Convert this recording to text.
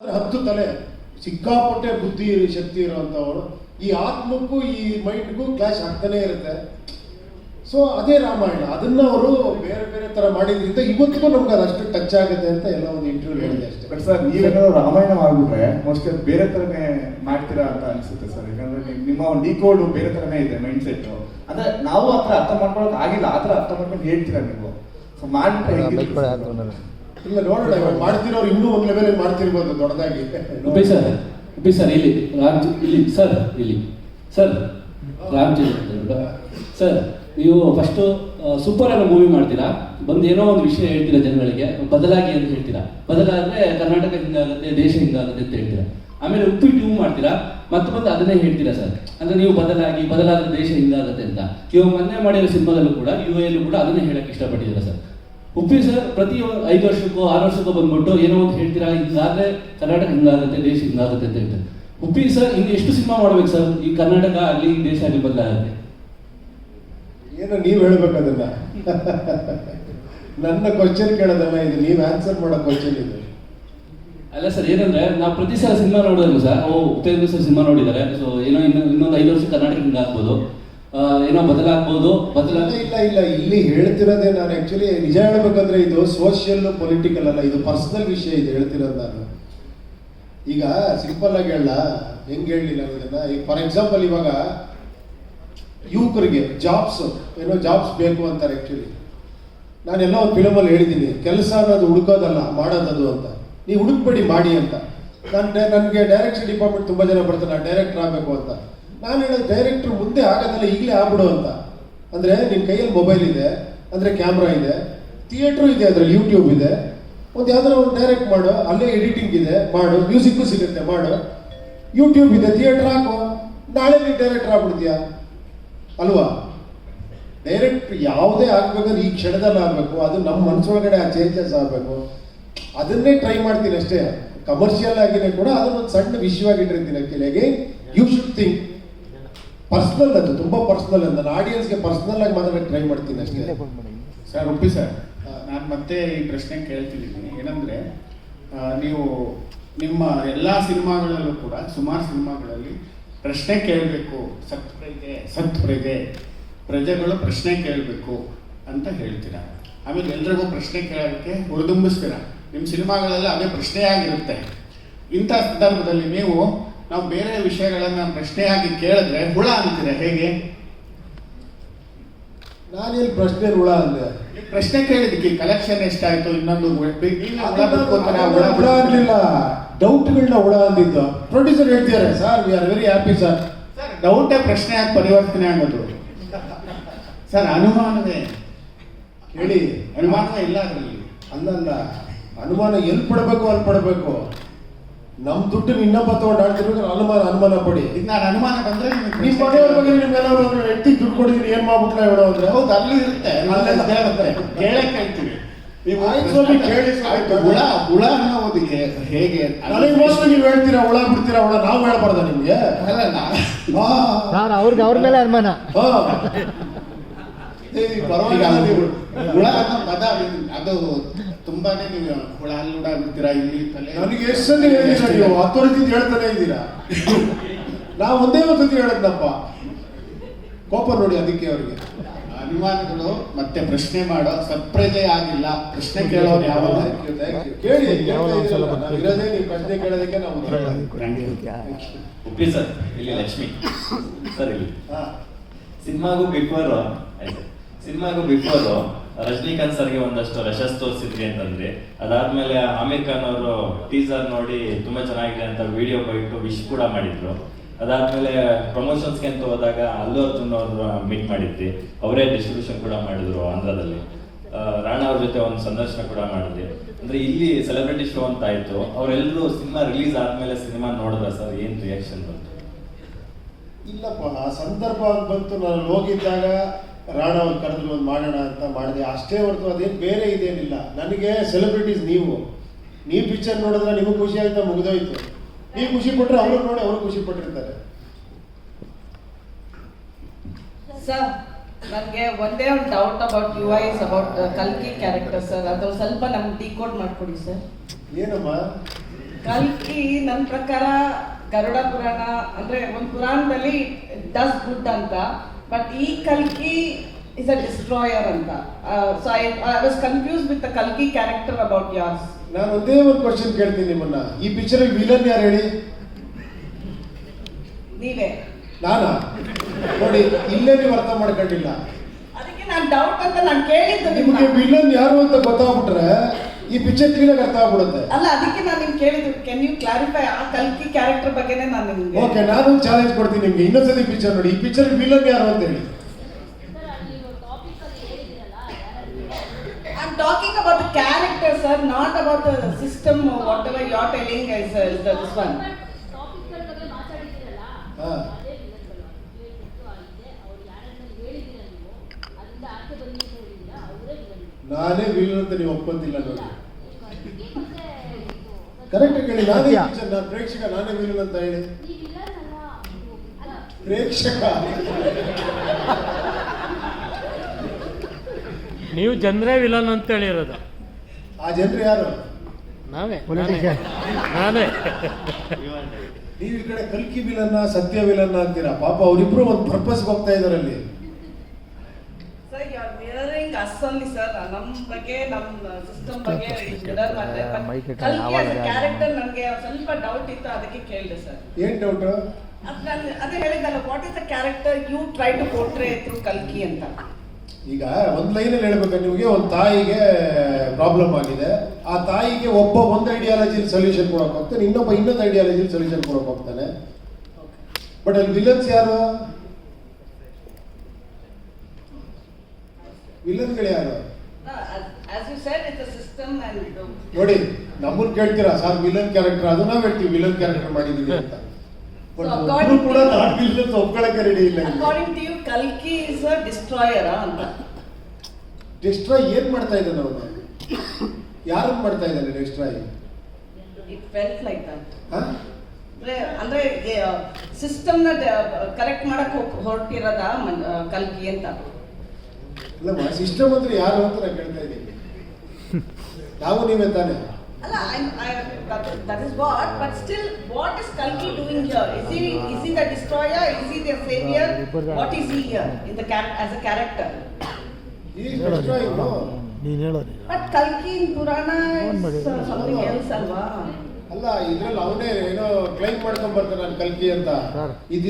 ಅಂದ್ರೆ ಹತ್ತು ತಲೆ ಸಿಕ್ಕಾಪಟ್ಟೆ ಬುದ್ಧಿ ಶಕ್ತಿ ಇರುವಂಥವಳು ಈ ಆತ್ಮಕ್ಕೂ ಈ ಮೈಂಡ್ಗೂ ಕ್ಲಾಶ್ ಆಗ್ತಾನೆ ಇರುತ್ತೆ. ಸೊ ಅದೇ ರಾಮಾಯಣ. ಅದನ್ನ ಅವರು ಬೇರೆ ಬೇರೆ ತರ ಮಾಡಿದ್ರಿಂದ ಇವತ್ತಿಗೂ ನಮ್ಗೆ ಅದಷ್ಟು ಟಚ್ ಆಗುತ್ತೆ ಅಂತ ಎಲ್ಲ ಒಂದು ಇಂಟರ್ವ್ಯೂ ಹೇಳಿದೆ ಅಷ್ಟೇ. ಬಟ್ ಸರ್ ನೀವೇನಾದ್ರು ರಾಮಾಯಣ ಮಾಡ್ಬಿಟ್ರೆ ಮೋಸ್ಟ್ಲಿ ಬೇರೆ ತರನೇ ಮಾಡ್ತೀರಾ ಅಂತ ಅನ್ಸುತ್ತೆ ಸರ್ ಯಾಕಂದ್ರೆ ನಿಮ್ಮ ಒಂದು ಡಿಕೋಡ್ ಬೇರೆ ತರನೇ ಇದೆ ಮೈಂಡ್ ಸೆಟ್ ಅಂದ್ರೆ ನಾವು ಹತ್ರ ಅರ್ಥ ಮಾಡ್ಕೊಳಕ್ ಆಗಿಲ್ಲ ಆ ಥರ ಅರ್ಥ ಮಾಡ್ಕೊಂಡು ಹೇಳ್ತೀರಾ ನೀವು? ಸೊ ಮಾಡಿ? ಇಲ್ಲ ನೋಡೋಣ, ಇವಾಗ ಮಾಡ್ತಿರೋರು ಇನ್ನೂ ಒಂದು ಲೆವೆಲ್ ಮಾಡ್ತಿರ್ಬೋದು, ದೊಡ್ಡದಾಗಿ. ಉಪಿ ಸರ್ ಉಪಿ ಸರ್, ಇಲ್ಲಿ, ರಾಮ್ ಇಲ್ಲಿ, ಸರ್ ಇಲ್ಲಿ. ಸರ್ ರಾಮ್ಜಿ ಸರ್, ನೀವು ಫಸ್ಟು ಸೂಪರ್ ಅನ್ನೋ ಮೂವಿ ಮಾಡ್ತೀರಾ? ಬಂದು ಏನೋ ಒಂದು ವಿಷಯ ಹೇಳ್ತೀರಾ ಜನಗಳಿಗೆ? ಬದಲಾಗಿ ಅಂತ ಹೇಳ್ತೀರಾ? ಬದಲಾದ್ರೆ ಕರ್ನಾಟಕದಿಂದ ಆಗುತ್ತೆ ದೇಶ ಆಗುತ್ತೆ ಅಂತ ಹೇಳ್ತೀರಾ? ಆಮೇಲೆ ಉಪ್ಪಿಟ್ಟು ಟ್ಯೂ ಮಾಡ್ತೀರಾ? ಮತ್ತೆ ಬಂದು ಅದನ್ನೇ ಹೇಳ್ತೀರಾ ಸರ್? ಅಂದ್ರೆ ನೀವು ಬದಲಾಗಿ ಬದಲಾದ ದೇಶ ಹಿಂಗಾಗುತ್ತೆ ಅಂತ. ಇವಾಗ ಮೊನ್ನೆ ಮಾಡಿರೋ ಸಿನಿಮಾದಲ್ಲೂ ಕೂಡ ಯು ಎಲ್ಲೂ ಕೂಡ ಅದನ್ನೇ ಹೇಳಕ್ ಇಷ್ಟಪಟ್ಟಿದ್ದೀರಾ ಸರ್? ಉಪ್ಪಿ ಸರ್ ಪ್ರತಿ ಐದು ವರ್ಷಕ್ಕೋ ಆರು ವರ್ಷಕ್ಕೋ ಬಂದ್ಬಿಟ್ಟು ಏನೋ ಒಂದು ಹೇಳ್ತೀರಾ ಹಿಂಗಾದ್ರೆ ಕರ್ನಾಟಕ ಹಿಂಗಾಗುತ್ತೆ ದೇಶ ಹಿಂಗಾಗುತ್ತೆ ಅಂತ ಹೇಳ್ತಾರೆ. ಉಪ್ಪಿ ಸರ್ ಇನ್ನು ಎಷ್ಟು ಸಿನಿಮಾ ಮಾಡ್ಬೇಕು ಸರ್? ಈ ಕರ್ನಾಟಕ ಅಲ್ಲಿ ದೇಶ ಅಲ್ಲಿ ಬದಲಾಗುತ್ತೆ. ಏನೋ ನೀವು ಹೇಳ್ಬೇಕು ಅದನ್ನ ನನ್ನ ಕ್ವಶನ್ ಕೇಳೋದಲ್ಲ ಇದು ನೀವು ಆನ್ಸರ್ ಮಾಡೋ ಕ್ವಶನ್ ಇದು. ಅಲ್ಲ ಸರ್ ಏನಂದ್ರೆ ನಾವು ಪ್ರತಿ ಸಲ ಸಿನಿಮಾ ನೋಡಿದ್ರು ಸರ್? ಓ ಉಪೇಂದ್ರ ಸರ್ ಸಿನಿಮಾ ನೋಡಿದ್ದಾರೆ. ಸೊ ಏನೋ ಇನ್ನು ಇನ್ನೊಂದು ಐದು ವರ್ಷ ಕರ್ನಾಟಕ ಹಿಂಗಾಗ್ಬೋದು. ಏನೋ ಬದಲಾಗ್ಬೋದು? ಬದಲಾಗ ಇಲ್ಲ ಇಲ್ಲ ಇಲ್ಲ ಹೇಳ್ತಿರೋದೇ ನಾನು ಆಕ್ಚುಲಿ ನಿಜ ಹೇಳ್ಬೇಕಂದ್ರೆ ಇದು ಸೋಷಿಯಲ್ ಪೊಲಿಟಿಕಲ್ ಅಲ್ಲ, ಇದು ಪರ್ಸನಲ್ ವಿಷಯ ಇದು ಹೇಳ್ತಿರೋದು ನಾನು. ಈಗ ಸಿಂಪಲ್ ಆಗಿ ಹೇಳ, ಹೆಂಗ್ ಹೇಳಿ ನಾನು ಈಗ ಫಾರ್ ಎಕ್ಸಾಂಪಲ್ ಇವಾಗ ಯುವಕರಿಗೆ ಜಾಬ್ಸ್ ಏನೋ ಜಾಬ್ಸ್ ಬೇಕು ಅಂತಾರೆ ಆಕ್ಚುಲಿ ನಾನೆಲ್ಲ ಒಂದು ಫಿಲಮಲ್ಲಿ ಹೇಳಿದ್ದೀನಿ, ಕೆಲಸ ಅನ್ನೋದು ಹುಡುಕೋದಲ್ಲ, ಮಾಡೋದದು ಅಂತ. ನೀವು ಹುಡುಕ್ಬೇಡಿ, ಮಾಡಿ ಅಂತ. ನಾನು ನನಗೆ ಡೈರೆಕ್ಷನ್ ಡಿಪಾರ್ಟ್ಮೆಂಟ್ ತುಂಬ ಜನ ಬರ್ತಾರೆ, ನಾನು ಡೈರೆಕ್ಟರ್ ಆಗಬೇಕು ಅಂತ. ನಾನು ಹೇಳೋದು ಡೈರೆಕ್ಟರ್ ಮುಂದೆ ಆಗೋದಲ್ಲ ಈಗಲೇ ಆಗ್ಬಿಡು ಅಂತ. ಅಂದರೆ ನಿಮ್ಮ ಕೈಯಲ್ಲಿ ಮೊಬೈಲ್ ಇದೆ, ಅಂದರೆ ಕ್ಯಾಮ್ರಾ ಇದೆ ಥಿಯೇಟ್ರು ಇದೆ, ಅದರಲ್ಲಿ ಯೂಟ್ಯೂಬ್ ಇದೆ. ಒಂದು ಯಾವ್ದಾರ ಒಂದು ಡೈರೆಕ್ಟ್ ಮಾಡು, ಅಲ್ಲೇ ಎಡಿಟಿಂಗ್ ಇದೆ, ಮಾಡು ಮ್ಯೂಸಿಕ್ಕು ಸಿಗುತ್ತೆ, ಮಾಡು. ಯೂಟ್ಯೂಬ್ ಇದೆ ಥಿಯೇಟ್ರ್ ಹಾಕು. ನಾಳೆ ನೀನು ಡೈರೆಕ್ಟರ್ ಆಗ್ಬಿಡ್ತೀಯಾ? ಅಲ್ವಾ? ಡೈರೆಕ್ಟ್ ಯಾವುದೇ ಆಗ್ಬೇಕಂದ್ರೆ ಈ ಕ್ಷಣದಲ್ಲಿ ಆಗಬೇಕು, ಅದು ನಮ್ಮ ಮನಸ್ಸೊಳಗಡೆ ಆ ಚೇಂಜಸ್ ಆಗಬೇಕು. ಅದನ್ನೇ ಟ್ರೈ ಮಾಡ್ತೀನಿ ಅಷ್ಟೇ. ಕಮರ್ಷಿಯಲ್ ಆಗಿನೇ ಕೂಡ ಅದನ್ನೊಂದು ಸಣ್ಣ ವಿಷಯವಾಗಿಟ್ಟಿರ್ತೀನಿ ಕೆಲಗೆ ಯು ಶುಡ್ ಥಿಂಕ್ ಪರ್ಸ್ನಲ್ ಅದು ತುಂಬಾ ಪರ್ಸನಲ್ ಅಂತ. ನಾನು ಆಡಿಯನ್ಸ್ಗೆ ಪರ್ಸನಲ್ ಆಗಿ ಮಾತಾಡಕ್ಕೆ ಟ್ರೈ ಮಾಡ್ತೀನಿ ಅಷ್ಟೇ. ಸರ್ ಒಪ್ಪಿ ಸರ್ ನಾನು ಮತ್ತೆ ಈ ಪ್ರಶ್ನೆ ಕೇಳ್ತಿದ್ದೀನಿ. ಏನಂದ್ರೆ ನೀವು ನಿಮ್ಮ ಎಲ್ಲ ಸಿನಿಮಾಗಳಲ್ಲೂ ಕೂಡ ಸುಮಾರು ಸಿನಿಮಾಗಳಲ್ಲಿ ಪ್ರಶ್ನೆ ಕೇಳಬೇಕು. ಸತ್ ಪ್ರಜೆ ಸತ್ ಪ್ರಜೆ ಪ್ರಜೆಗಳು ಪ್ರಶ್ನೆ ಕೇಳಬೇಕು ಅಂತ ಹೇಳ್ತೀರಾ? ಆಮೇಲೆ ಎಲ್ರಿಗೂ ಪ್ರಶ್ನೆ ಕೇಳೋಕ್ಕೆ ಹುರಿದುಂಬಿಸ್ತೀರಾ? ನಿಮ್ಮ ಸಿನಿಮಾಗಳೆಲ್ಲ ಅದೇ ಪ್ರಶ್ನೆಯಾಗಿರುತ್ತೆ. ಇಂಥ ಸಂದರ್ಭದಲ್ಲಿ ನೀವು ನಾವು ಬೇರೆ ವಿಷಯಗಳನ್ನ ಪ್ರಶ್ನೆಯಾಗಿ ಕೇಳಿದ್ರೆ ಹುಳ ಅಂತೀರ ಹೇಗೆ? ನಾನೇನು ಪ್ರಶ್ನೆ ಹುಳ ಅಂದೆ. ಪ್ರಶ್ನೆ ಕೇಳಿದಕ್ಕೆ ಕಲೆಕ್ಷನ್ ಎಷ್ಟಾಯ್ತು? ಇನ್ನೊಂದು ಹುಳ. ಅನ್ನಲಿಲ್ಲ ಡೌಟ್ಗಳನ್ನ ಹುಳ ಅಂದಿದ್ದು. ಪ್ರೊಡ್ಯೂಸರ್ ಹೇಳ್ತಿದ್ದಾರೆ. Sir we are very happy sir sir ಡೌಟೇ ಪ್ರಶ್ನೆ ಆಗಿ ಪರಿವರ್ತನೆ ಆಗೋದು. ಸರ್ ಅನುಮಾನವೇ? ಕೇಳಿ. ಅನುಮಾನವೇ ಇಲ್ಲ ಅದರಲ್ಲಿ. ಅಲ್ಲಲ್ಲ. ಅನುಮಾನ ಎಲ್ಲಿ ಪಡಬೇಕು ಅಲ್ಲಿ ಪಡಬೇಕು? ನಮ್ ದುಡ್ಡು ಇನ್ನೊಬ್ಬ ತಗೊಂಡು ಅನುಮಾನ ಅನುಮಾನ ಪಡಿ. ಈಗ ನಾನು ಅನುಮಾನ ಬಂದ್ರೆ ನಿಮ್ಮ ಮನೆಯವ್ರ ಬಗ್ಗೆ ಕೇಳೋದು. ನಿಮ್ಗೆಲ್ಲ ಹೆಂಡತಿ ದುಡ್ಡು ಕೊಡಿದೀನಿ ಏನ್ ಮಾಡ್ಬಿಟ್ಲ ಹೇಳೋ ಅಂದ್ರೆ? ಹೌದು ಅಲ್ಲಿ ಇರುತ್ತೆ. ಅಲ್ಲೆಲ್ಲ ಹೇಳುತ್ತೆ ಕೇಳೇ ಕೇಳ್ತೀವಿ. ನೀವು ಆಯ್ತು ಕೇಳಿ. ಆಯ್ತು, ಹುಳ ಹುಳ ಅನ್ನೋದಕ್ಕೆ ಹೇಗೆ? ನನಗೆ ಮೋಸ್ಟ್ಲಿ ನೀವು ಹೇಳ್ತೀರಾ ಹುಳ ಬಿಡ್ತೀರಾ ಹುಳ? ನಾವು ಹೇಳ್ಬಾರ್ದ ನಿಮ್ಗೆ? ಅವ್ರಿಗೆ ಅವ್ರ ಮೇಲೆ ಅನುಮಾನ ಹಾ. ಏ, ಪರವಾಗಿಲ್ಲ ನೀವು ಹುಳ ಅನ್ನೋ ಪದ ಅದು ತುಂಬಾನೇ ನೀವು ಹುಳ ಅಲ್ಲಿ ಹುಳ ಬಿಡ್ತೀರಾ ಇಲ್ಲಿ ತಲೆ ನನಗೆ ಎಷ್ಟು ಸತಿ ಹೇಳಿದ್ದೀರಾ ನೀವು ಹತ್ತು ವರ್ಷದಿಂದ ಹೇಳ್ತಾನೆ ಇದ್ದೀರಾ? ನಾವು ಒಂದೇ ಒಂದು ಹೇಳದ್ನಪ್ಪ. ಕೋಪ ನೋಡಿ ಅದಕ್ಕೆ ಅವರಿಗೆ. ಅನುಮಾನಗಳು ಮತ್ತೆ ಪ್ರಶ್ನೆ ಮಾಡೋ ಸಪ್ರೇಜೆ ಆಗಿಲ್ಲ. ಪ್ರಶ್ನೆ ಕೇಳೋರು ಯಾವ. ಕೇಳಿ ಇರೋದೇ ನೀವು ಪ್ರಶ್ನೆ ಕೇಳೋದಕ್ಕೆ ನಾವು. ಉಪ್ಪಿ ಸರ್ ಇಲ್ಲಿ ಲಕ್ಷ್ಮಿ. ಸರ್ ಇಲ್ಲಿ. ಹಾ. ಸಿನಿಮಾಗೂ ಬಿಫೋರ್ ಆಯ್ತು ಸಿನಿಮಾಗೂ ಬಿಫೋರ್ ರಜನಿಕಾಂತ್ ಸರ್ಗೆ ಒಂದಷ್ಟು ರಶಸ್ ತೋರಿಸಿದ್ರಿ ಅಂತಂದ್ರೆ ಅದಾದ್ಮೇಲೆ ಆಮಿರ್ ಖಾನ್ ಅವರು ಟೀಸರ್ ನೋಡಿ ತುಂಬಾ ಚೆನ್ನಾಗಿದೆ ಅಂತ ವಿಡಿಯೋ ಬೈಟು ವಿಶ್ ಕೂಡ ಮಾಡಿದ್ರು. ಅದಾದ್ಮೇಲೆ ಪ್ರಮೋಷನ್ಸ್ಗೆ ಅಂತ ಹೋದಾಗ ಅಲ್ಲು ಅರ್ಜುನ್ ಅವರು ಮೀಟ್ ಮಾಡಿದ್ವಿ. ಅವರೇ ಡಿಸ್ಟ್ರಿಬ್ಯೂಷನ್ ಕೂಡ ಮಾಡಿದ್ರು ಆಂಧ್ರದಲ್ಲಿ. ರಾಣಾ ಅವ್ರ ಜೊತೆ ಒಂದು ಸಂದರ್ಶನ ಕೂಡ ಮಾಡಿದ್ವಿ. ಅಂದ್ರೆ ಇಲ್ಲಿ ಸೆಲೆಬ್ರಿಟಿ ಶೋ ಅಂತ ಆಯ್ತು. ಅವರೆಲ್ಲರೂ ಸಿನಿಮಾ ರಿಲೀಸ್ ಆದ್ಮೇಲೆ ಸಿನಿಮಾ ನೋಡಿದ್ರ ಸರ್? ಏನ್ ರಿಯಾಕ್ಷನ್ ಬಂತು? ಇಲ್ಲಪ್ಪ, ಆ ಸಂದರ್ಭ ಬಂತು. ನಾನು ಹೋಗಿದ್ದಾಗ ರಾಣ ಅವ್ರು ಕರೆದ್ರು ಒಂದು ಮಾಡೋಣ ಅಂತ ಮಾಡಿದೆ. ಅಷ್ಟೇ ಹೊರತು ಅದೇನು ಬೇರೆ ಇದೇನಿಲ್ಲ. ನನಗೆ ಸೆಲೆಬ್ರಿಟೀಸ್ ನೀವು. ನೀವು ಪಿಕ್ಚರ್ ನೋಡಿದ್ರೆ ನಿಮಗೆ ಖುಷಿ ಆಯ್ತಾ? ಮುಗಿದೋಯ್ತು. ನೀವು ಖುಷಿ ಪಟ್ಟರೆ ಅವರು ನೋಡಿ ಅವರು ಖುಷಿ ಪಟ್ಟಿರ್ತಾರೆ. ಸರ್ ನನಗೆ ಒಂದೇ ಒಂದು doubt about you is about ಕಲ್ಕಿ ಕ್ಯಾರೆಕ್ಟರ್ ಸರ್ ಅದು ಸ್ವಲ್ಪ ನಮ್ಗೆ ಡಿಕೋಡ್ ಮಾಡ್ಕೊಡಿ ಸರ್ ಏನಮ್ಮ? ಕಲ್ಕಿ ನನ್ನ ಪ್ರಕಾರ ಗರುಡ ಪುರಾಣ ಅಂದ್ರೆ ಒಂದು ಪುರಾಣದಲ್ಲಿ ಡಸ್ ಗುಡ್ ಅಂತ. ಬಟ್ ಈ ಕಲ್ಕಿ ಇಸ್ ಅ ಡಿಸ್ಟ್ರಾಯರ್ ಅಂತ. So I I was confuse with the ಕಲ್ಕಿ ಕ್ಯಾರೆಕ್ಟರ್ ಅಬೌಟ್ ಯಾರ್ಸ್ ನಾನು ಒಂದೇ ಒಂದು ಕ್ವಶನ್ ಕೇಳ್ತೀನಿ ನಿಮ್ಮನ್ನ. ಈ ಪಿಕ್ಚರ್ ವಿಲನ್ ಯಾರು ಹೇಳಿ? ನೀವೇ. ನಾನಾ? ನೋಡಿ ಇಲ್ಲೇ ನೀವು ಅರ್ಥ ಮಾಡ್ಕೊಂಡಿಲ್ಲ. ಅದಕ್ಕೆ ನಾನು ಡೌಟ್ ಅಂತ ನಾನು ಕೇಳಿದ್ದು ನಿಮಗೆ ವಿಲನ್ ಯಾರು ಅಂತ ಗೊತ್ತಾಗ್ಬಿಟ್ರೆ ಈ ಪಿಕ್ಚರ್ ಕ್ಲೀನಾಗಿ ಅರ್ಥ ಆಗ್ಬಿಡುತ್ತೆ. ಅಲ್ಲ ಅದಕ್ಕೆ ನಾನು ನಿಮ್ಗೆ ಕೇಳಿದ್ರು ಕ್ಯಾನ್ ಯು ಕ್ಲಾರಿಫೈ ಆ ಕಲ್ಕಿ ಕ್ಯಾರೆಕ್ಟರ್ ಬಗ್ಗೆನೇ ನಾನು ನಿಮ್ಗೆ ಓಕೆ ನಾನು ಚಾಲೆಂಜ್ ಕೊಡ್ತೀನಿ ನಿಮ್ಗೆ ಇನ್ನೊಂದ್ಸತಿ ಪಿಕ್ಚರ್ ನೋಡಿ. ಈ ಪಿಕ್ಚರ್ ವಿಲನ್ ಯಾರು ಅಂತ ಹೇಳಿ. I'm talking about the character, sir, not about the system or whatever you're telling is, uh, this one. ಹಾ ನಾನೇ ವಿಲನ್ ಅಂತ ನೀವು ಒಪ್ಪಂತಿಲ್ಲ ನೋಡಿ ಕರೆಕ್ಟ್ ಹೇಳಿ ನಾನೇ ನಾನು ಪ್ರೇಕ್ಷಕ ನಾನೇ ವಿಲನ್ ಅಂತ ಹೇಳಿ. ಪ್ರೇಕ್ಷಕ. ನೀವು ಜನರೇ ವಿಲನ್ ಅಂತ ಹೇಳಿರೋದು. ಆ ಜನರು ಯಾರು? ನಾವೇ Politician. ನಾನೇ ನೀವು. ಈ ಕಡೆ ಕಲ್ಕಿ ವಿಲನ್ನ ಸತ್ಯ ವಿಲನ್ನ ಅಂತೀರಾ? ಪಾಪ ಅವರಿಬ್ರು ಒಂದು ಪರ್ಪಸ್ಗೆ ಹೋಗ್ತಾ ಇದಾರೆ ಅಲ್ಲಿ Sir, you're mirroring us only, sir. ನಮ್ ಬಗ್ಗೆ ನಮ್ ಸಿಸ್ಟಮ್ ಬಗ್ಗೆ mirror ಮಾಡ್ತಾರೆ. But mic ಸರ್ ನಮ್ಮ ಬಗ್ಗೆ ನಮ್ಮ a ಯಾರು? character ನನ್ಗೆ ಸ್ವಲ್ಪ ಡೌಟ್ ಇತ್ತು ಅದಕ್ಕೆ ಕೇಳಿದೆ ಸರ್. ಏನ್ ಡೌಟ್ ಅದೇ ಹೇಳಿದಲ್ಲ what is the character you try to portray through ಕಲ್ಕಿ ಅಂತ? ಈಗ ಒಂದ್ ಲೈನಲ್ಲಿ ಹೇಳ್ಬೇಕು ನಿಮಗೆ? ಒಂದು ತಾಯಿಗೆ ಪ್ರಾಬ್ಲಮ್ ಆಗಿದೆ. ಆ ತಾಯಿಗೆ ಒಬ್ಬ ಒಂದ್ ಐಡಿಯಾಲಜಿ ಸೊಲ್ಯೂಷನ್ ಕೊಡಕ್ ಹೋಗ್ತಾನೆ ಇನ್ನೊಬ್ಬ ಇನ್ನೊಂದು ಐಡಿಯಾಲಜಿ ಸೊಲ್ಯೂಷನ್ ಕೊಡಕ್ ಹೋಗ್ತಾನೆ. ಬಟ್ ಅಲ್ಲಿ ವಿಲನ್ಸ್ ಯಾರು? ವಿಲನ್ಗಳು ಯಾರು? ನೋಡಿ ನಮ್ಮನ್ ಕೇಳ್ತೀರಾ? ಸರ್ ವಿಲನ್ ಕ್ಯಾರೆಕ್ಟರ್ ಅದು ನಾವ್ ಹೇಳ್ತೀವಿ ವಿಲನ್ ಕ್ಯಾರೆಕ್ಟರ್ ಮಾಡಿದೀವಿ ಅಂತ. ಕೂಡ ಒಪ್ಕೊಳಕ್ಕೆ ರೆಡಿ ಇಲ್ಲ ಅಕಾರ್ಡಿಂಗ್ ಟು ಯು ಕಲ್ಕಿ ಇಸ್ ಅ ಡಿಸ್ಟ್ರಾಯರ್ ಅಂತ. ಡಿಸ್ಟ್ರಾಯ್ ಏನ್ ಮಾಡ್ತಾ ಇದ್ದಾನೆ ಅವನು? ಯಾರನ್ನ ಮಾಡ್ತಾ ಇದ್ದಾನೆ destroy it felt like that ಅಂದ್ರೆ ಅಂದ್ರೆ ಸಿಸ್ಟಮ್ನ ಕರೆಕ್ಟ್ ಮಾಡಕ್ ಹೊರಟಿರೋದ ಕಲ್ಕಿ ಅಂತ? ಅಲ್ಲ ಸಿಸ್ಟಮ್ ಅಂದ್ರೆ ಯಾರು ಅಂತ ನಾನು ಕೇಳ್ತಾ ಇದ್ದೀನಿ. ನಾವು ನೀವೇ ತಾನೆ. ಅಲ್ಲ that is what but still what is ಕಲ್ಕಿ doing here is he is he the destroyer is he the saviour what is he here in the as a character ನೀನ್ ಹೇಳೋ ಬಟ್ ಕಲ್ಕಿ ಪುರಾಣ. ಸಮಥಿಂಗ್ ಎಲ್ಸ್ ಅಲ್ವಾ? ಅಲ್ಲ ಇದ್ರಲ್ಲಿ ಅವನೇ ಏನೋ ಕ್ಲೈಮ್ ಮಾಡ್ಕೊಂಡ್ ಬರ್ತಾನೆ ನಾನು ಕಲ್ಕಿ ಅಂತ. ಇದು